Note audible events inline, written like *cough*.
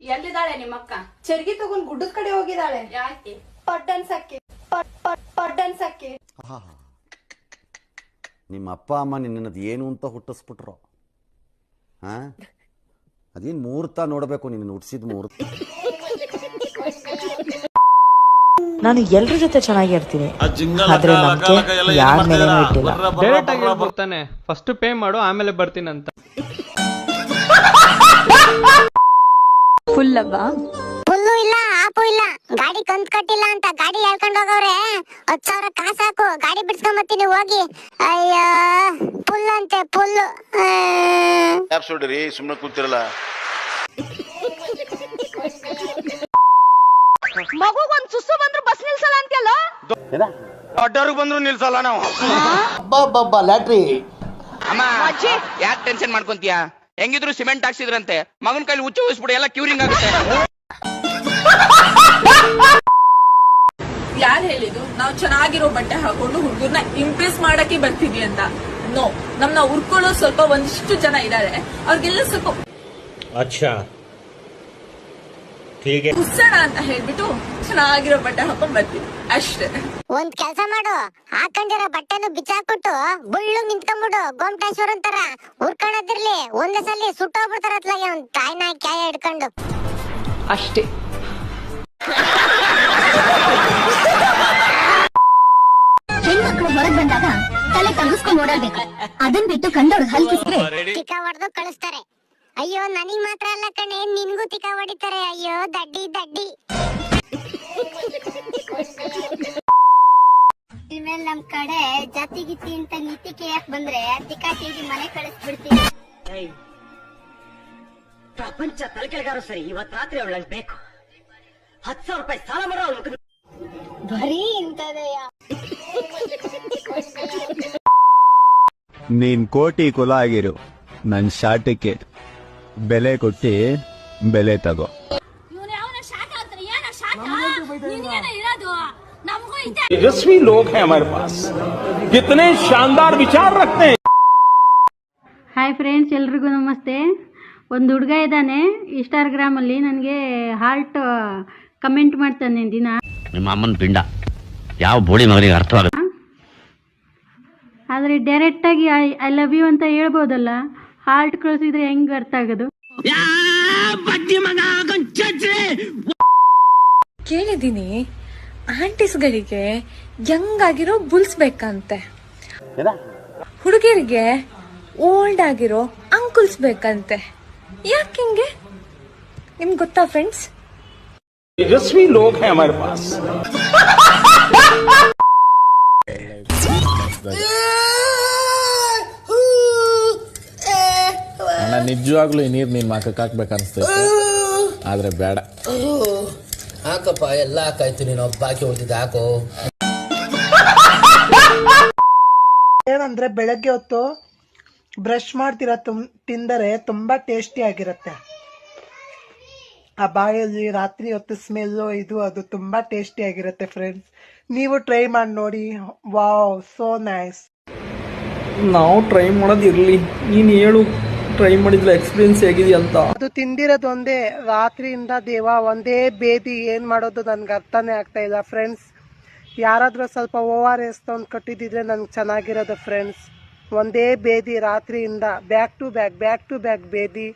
ಎಲ್ಲಿದ್ದಾಳೆ ನಿಮ್ಮಕ್ಕ? ಚರ್ಗಿ ತಗೊಂಡ್ ಗುಡ್ಡದ ಕಡೆ ಹೋಗಿದ್ದಾಳೆ. ಯಾಕೆ? ಪಡ್ ಅನ್ಸಕ್ಕೆ ಪಡ್ ಪಡ್ ಪಡ್ ಅನ್ಸಕ್ಕೆ ಆಹಾ. ನಿಮ್ಮ ಅಪ್ಪ ಅಮ್ಮ ನಿನ್ನದ್ ಏನು ಅಂತ ಹುಟ್ಟಿಸ್ಬಿಟ್ರು. ಹಾ? ಅದೇನು ಮುಹೂರ್ತ ನೋಡಬೇಕು ನಿನ್ನ ಹುಟ್ಟಿಸಿದ ಮುಹೂರ್ತ ನಾನು ಎಲ್ರ ಜೊತೆ ಚೆನ್ನಾಗಿರ್ತೀನಿ ಆದ್ರೆ ನಮ್ಗೆ ಯಾರ ಮೇಲೇನೂ ಇಟ್ಟಿಲ್ಲ. ಡೈರೆಕ್ಟ್ ಆಗಿ ಬರ್ತಾನೆ ಫಸ್ಟ್ ಪೇ ಮಾಡು ಆಮೇಲೆ *laughs* ಬರ್ತೀನಿ ಅಂತ ಫುಲ್ಲು ಇಲ್ಲ ಆಪು ಇಲ್ಲ. ಗಾಡಿ ಕಂತ್ ಕಟ್ಟಿಲ್ಲ ಅಂತ ಗಾಡಿ ಹೇಳ್ಕೊಂಡು ಹೋಗವ್ರೆ. ಹತ್ತು ಸಾವಿರ ಕಾಸು ಹಾಕು ಗಾಡಿ ಬಿಡ್ಸ್ಕೊಂಬತ್ತೀನಿ ಹೋಗಿ. ಅಯ್ಯೋ ಫುಲ್ ಅಂತೆ ಫುಲ್ಲು ಸುಡ್ರಿ ಹೊಡಿರಿ ಸುಮ್ಮನೆ ಕೂತಿರಲ್ಲ. ಮಗುಗೊಂದ್ ಸುಸ್ಸು ಬಂದ್ರು ಬಸ್ ನಿಲ್ಸಲ್ಲ ಅಂತ್ಯಲ್ಲ? ದೊಡ್ಡವ್ರಿಗೆ ಬಂದ್ರು ನಿಲ್ಸಲ್ಲ ನಾವು. ಅಮ್ಮ ಯಾಕೆ ಟೆನ್ಷನ್ ಮಾಡ್ಕೊಂತೀಯ? ಹೆಂಗಿದ್ರು ಸಿಮೆಂಟ್ ಹಾಕ್ಸಿದ್ರಂತೆ ಮಗನ ಕೈಲಿ ಹುಚ್ಚು ಉಸಿಬಿಡಿ ಎಲ್ಲ ಕ್ಯೂರಿಂಗ್ ಆಗುತ್ತೆ. ಯಾರು ಹೇಳಿದ್ದು? ನಾವು ಚೆನ್ನಾಗಿರೋ ಬಟ್ಟೆ ಹಾಕೊಂಡು ಹುಡುಗರ್ನ ಇಂಪ್ರೆಸ್ ಮಾಡಕ್ಕೆ ಬರ್ತಿದ್ವಿ ಅಂತ. ನೋ ನಮ್ನ ಉರ್ಕೊಳ್ಳೋ ಸ್ವಲ್ಪ ಒಂದಿಷ್ಟು ಜನ ಇದ್ದಾರೆ ಅವ್ರಿಗೆಲ್ಲ ಸ್ವಲ್ಪ ಉತ್ಸಣ ಅಂತ ಹೇಳ್ಬಿಟ್ಟು ಚೆನ್ನಾಗಿರೋ ಬಟ್ಟೆ ಹಾಕೊಂಡ್ ಬರ್ತೀನಿ ಅಷ್ಟೇ. ಒಂದ್ ಕೆಲಸ ಮಾಡು. ಹಾಕೊಂಡಿರೋ ಬಟ್ಟೆನು ಬಿಚ್ಚಾಕ್ಬಿಟ್ಟು ಬುಳ್ಳು ನಿಂತ್ಕೊಂಡ್ಬಿಡು ಗೋಮಟೇಶ್ವರ ತರ ಉರ್ಕೊಳದಿರ್ಲಿ ಒಂದೇ ಸಲ ಸುಟ್ಟೋಗ್ಬಿಡ್ತಾರ ಅತ್ಲಾಗೆ ಒಂದ್ ತಾಯಿನ ಕ್ಯಾಯ ಹಿಡ್ಕೊಂಡು. ಅಷ್ಟೇ. ಹೆಣ್ಮಕ್ಳು ಹೊರಗ್ ಬಂದಾಗ ತಲೆ ತಗ್ಗಿಸ್ಕೊಂಡ್ ಓಡಾಡ್ಬೇಕು. ಅದನ್ ಬಿಟ್ಟು ಕಂಡವ್ರು ಹಲ್ಕಿಸಿದ್ರೆ ತಿಕ್ಕ ಹೊಡೆದು ಕಳಿಸ್ತಾರೆ. ಅಯ್ಯೋ ನನಗ್ ಮಾತ್ರ ಅಲ್ಲ ಕಣೆ ನಿನ್ಗೂ ತಿಕ್ಕ ಹೊಡಿತಾರೆ. ಅಯ್ಯೋ ದಡ್ಡಿ ದಡ್ಡಿ. ಇನ್ಮೇಲೆ ನಮ್ ಕಡೆ ಜಾತಿ ಗಿತ್ತಿ ಅಂತ ನೀತಿ ಕೇಳಕ್ ಬಂದ್ರೆ ತಿಕ್ಕ ಕೇಳಿ ಮನೆ ಕಳಿಸ್ಬಿಡ್ತೀನಿ. ಪ್ರಪಂಚ ತಲೆಕೆಳಗಾರು ಸರಿ ಇವತ್ ರಾತ್ರಿ ಅವಳ ಬೇಕು. ಹತ್ತು ಸಾವಿರ ರೂಪಾಯಿ ಸಾಲ ಮಾಡೋ ಅವಳು ಬರೀ ಇಂತದೆಯ ನೀನ್ ಕೋಟಿ ಕುಲ ಆಗಿರು ನನ್ ಶಾಟಕ್ಕೆ ಬೆಲೆ ಕೊಟ್ಟಿ ಬೆಲೆ ತಗೋ तेजस्वी लोग हैं हमारे पास कितने शानदार विचार रखते हैं ಹಾಯ್ ಫ್ರೆಂಡ್ಸ್ ಎಲ್ರಿಗೂ ನಮಸ್ತೆ ಒಂದು ಹುಡುಗ ಇದ್ದಾನೆ ಇನ್ಸ್ಟಾಗ್ರಾಮಲ್ಲಿ ನನಗೆ ಹಾರ್ಟ್ ಕಮೆಂಟ್ ಮಾಡ್ತಾನೆ ದಿನ ನಿಮ್ಮ ಅಮ್ಮನ ಪಿಂಡ ಯಾವ ಬೋಳಿ ಮಗನಿಗೆ ಅರ್ಥವಾಗುತ್ತೆ ಆದರೆ ಡೈರೆಕ್ಟಾಗಿ ಐ ಐ ಲವ್ ಯು ಅಂತ ಹೇಳ್ಬೋದಲ್ಲ ಹಾರ್ಟ್ ಕಳಿಸಿದ್ರೆ ಹೆಂಗೆ ಅರ್ಥ ಆಗೋದು ಕೇಳಿದೀನಿ ಆಂಟೀಸ್ಗಳಿಗೆ ಯಂಗ್ ಆಗಿರೋ ಬುಲ್ಸ್ ಬೇಕಂತೆ ಹುಡುಗಿರಿಗೆ ಓಲ್ಡ್ ಆಗಿರೋ ಅಂಕುಲ್ಸ್ ಬೇಕಂತೆ ಯಾಕೆ ಹಿಂಗೆ ನಿಮ್ಗೆ ಗೊತ್ತಾ ಫ್ರೆಂಡ್ಸ್ तेजस्वी लोग हैं हमारे पास ನಿಜವಾಗ್ಲೂ ಈ ನೀರ್ ನಿಮ್ಮ ಮಾಕಕ್ ಹಾಕ್ಬೇಕು ಅನ್ಸ್ತೈತೆ ಆದ್ರೆ ಬೇಡ. ಹಾಕಪ್ಪ ಎಲ್ಲ ಹಾಕಾಯ್ತು ನೀನು ಒಬ್ಬ ಹಾಕಿ ಉಳಿದಿದ್ದ ಹಾಕು. ಏನಂದ್ರೆ ಬೆಳಗ್ಗೆ ಹೊತ್ತು ಬ್ರಷ್ ಮಾಡ್ತಿರ ತುಮ್ ತಿಂದರೆ ತುಂಬಾ ಟೇಸ್ಟಿ ಆಗಿರುತ್ತೆ. ಆ ಬಾಯಲ್ಲಿ ರಾತ್ರಿ ಹೊತ್ತು ಸ್ಮೆಲ್ಲು ಇದು ಅದು ತುಂಬಾ ಟೇಸ್ಟಿ ಆಗಿರುತ್ತೆ ಫ್ರೆಂಡ್ಸ್ ನೀವು ಟ್ರೈ ಮಾಡಿ ನೋಡಿ. ವಾವ್ ಸೋ ನೈಸ್ ನಾವು ಟ್ರೈ ಮಾಡೋದಿರಲಿ. ನೀನು ಹೇಳು. ಟ್ರೈ ಮಾಡಿದ್ರೆ ಎಕ್ಸ್ಪೀರಿಯನ್ಸ್ ಹೇಗಿದೆ ಅಂತ. ಅದು ತಿಂದಿರೋದು ಒಂದೇ, ರಾತ್ರಿಯಿಂದ ದೇವ ಒಂದೇ ಬೇದಿ ಏನ್ ಮಾಡೋದು ನನ್ಗೆ ಅರ್ಥನೇ ಆಗ್ತಾ ಇಲ್ಲ ಫ್ರೆಂಡ್ಸ್ ಯಾರಾದ್ರೂ ಸ್ವಲ್ಪ ಓ ಆರ್ ಎಸ್ ತಂದು ಕಟ್ಟಿದಿದ್ರೆ ನನ್ಗೆ ಚೆನ್ನಾಗಿರೋದು ಫ್ರೆಂಡ್ಸ್ ಒಂದೇ ಬೇದಿ ರಾತ್ರಿಯಿಂದ back to back back to back ಬೇದಿ.